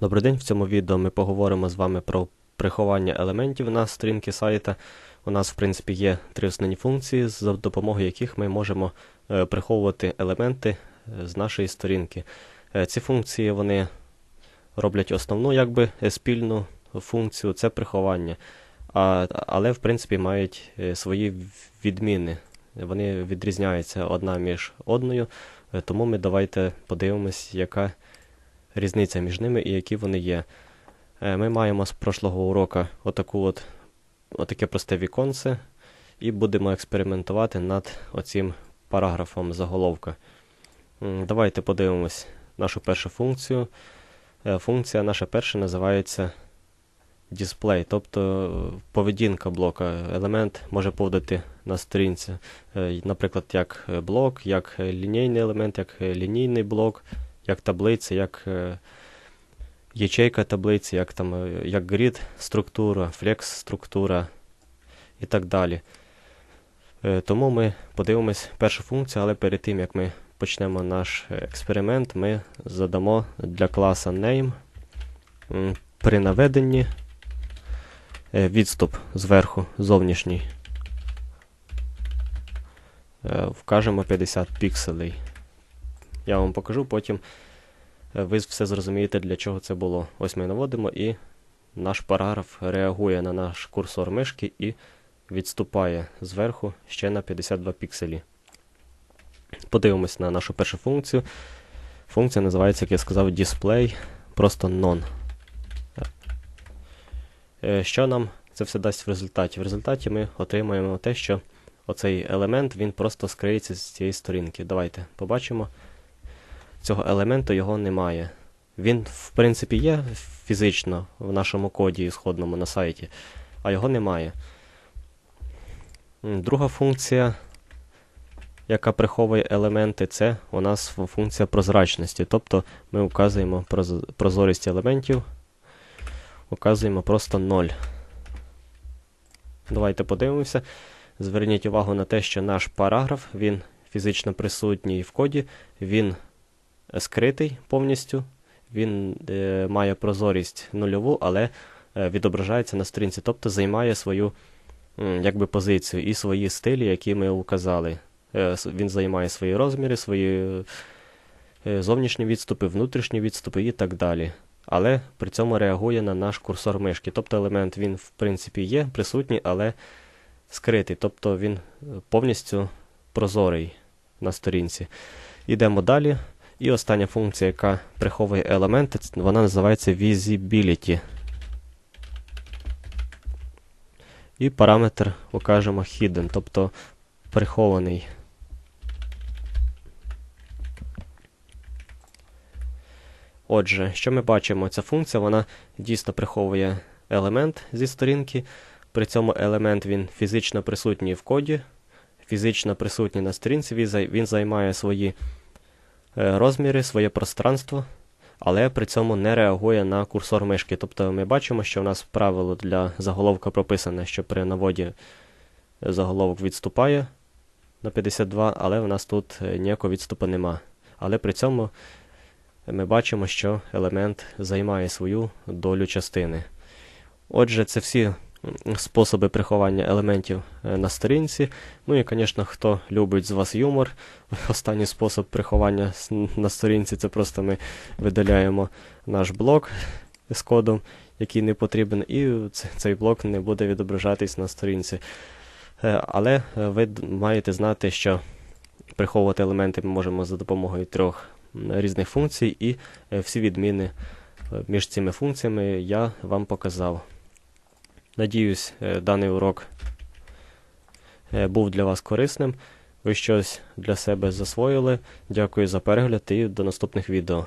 Добрий день, в цьому відео ми поговоримо з вами про приховання елементів на сторінки сайта. У нас, в принципі, є три основні функції, за допомогою яких ми можемо е, приховувати елементи е, з нашої сторінки. Е, Ці функції вони роблять основну якби, спільну функцію це приховання. А, але, в принципі, мають свої відміни. Вони відрізняються одна між одною, тому ми давайте подивимось, яка різниця між ними і які вони є. Е, Ми маємо з прошлого урока отаку от, отаке просте віконце, і будемо експериментувати над оцим параграфом заголовка. Давайте подивимось нашу першу функцію. Е, Функція наша перша називається display, тобто е, поведінка блока. Елемент може поводити на сторінці, наприклад, як блок, як лінійний елемент, як лінійний блок, як таблиця, як е, ячейка таблиці, як там е, як grid структура, flex структура і так далі. Е, Тому ми подивимось першу функцію, але перед тим як ми почнемо наш експеримент, ми задамо для класа name при наведенні відступ зверху зовнішній. Вкажемо 50 пікселей. Я вам покажу, потім е, ви все зрозумієте, для чого це було. Ось ми наводимо і наш параграф реагує на наш курсор мишки і відступає зверху ще на 52 пікселі. Подивимось на нашу першу функцію. Функція називається, як я сказав, display, просто non. Е, Що нам це все дасть в результаті? В результаті ми отримаємо те, що оцей елемент він просто скриється з цієї сторінки. Давайте побачимо. Цього елементу його немає. Він, в принципі, є фізично в нашому коді ісходному на сайті, а його немає. Друга функція, яка приховує елементи, це у нас функція прозрачності. Тобто ми указуємо прозорість елементів, указуємо просто 0. Давайте подивимося. Зверніть увагу на те, що наш параграф він фізично присутній в коді, він скритий повністю, він е, має прозорість нульову, але е, відображається на сторінці, тобто займає свою якби, позицію і свої стилі, які ми указали. Е, Він займає свої розміри, свої е, зовнішні відступи, внутрішні відступи і так далі. Але при цьому реагує на наш курсор мишки. Тобто елемент він, в принципі, є присутній, але скритий, тобто він е, повністю прозорий на сторінці. Йдемо далі. І остання функція, яка приховує елементи, вона називається Visibility. І параметр укажемо hidden, тобто прихований. Отже, що ми бачимо? Ця функція вона дійсно приховує елемент зі сторінки. При цьому елемент він фізично присутній в коді, фізично присутній на сторінці, він займає свої розміри, своє пространство, але при цьому не реагує на курсор мишки. Тобто ми бачимо, що в нас правило для заголовка прописане, що при наводі заголовок відступає на 52, але в нас тут е, ніякого відступу нема. Але при цьому ми бачимо, що елемент займає свою долю частини. Отже, це всі способи приховання елементів е, на сторінці. Ну і, звісно, хто любить з вас юмор, останній спосіб приховання на сторінці це просто ми видаляємо наш блок з кодом, який не потрібен, і цей блок не буде відображатись на сторінці. Е, Але е, ви маєте знати, що приховувати елементи ми можемо за допомогою трьох різних функцій, і всі відміни між цими функціями я вам показав. Надіюсь, е, даний урок е, був для вас корисним. Ви щось для себе засвоїли. Дякую за перегляд і до наступних відео.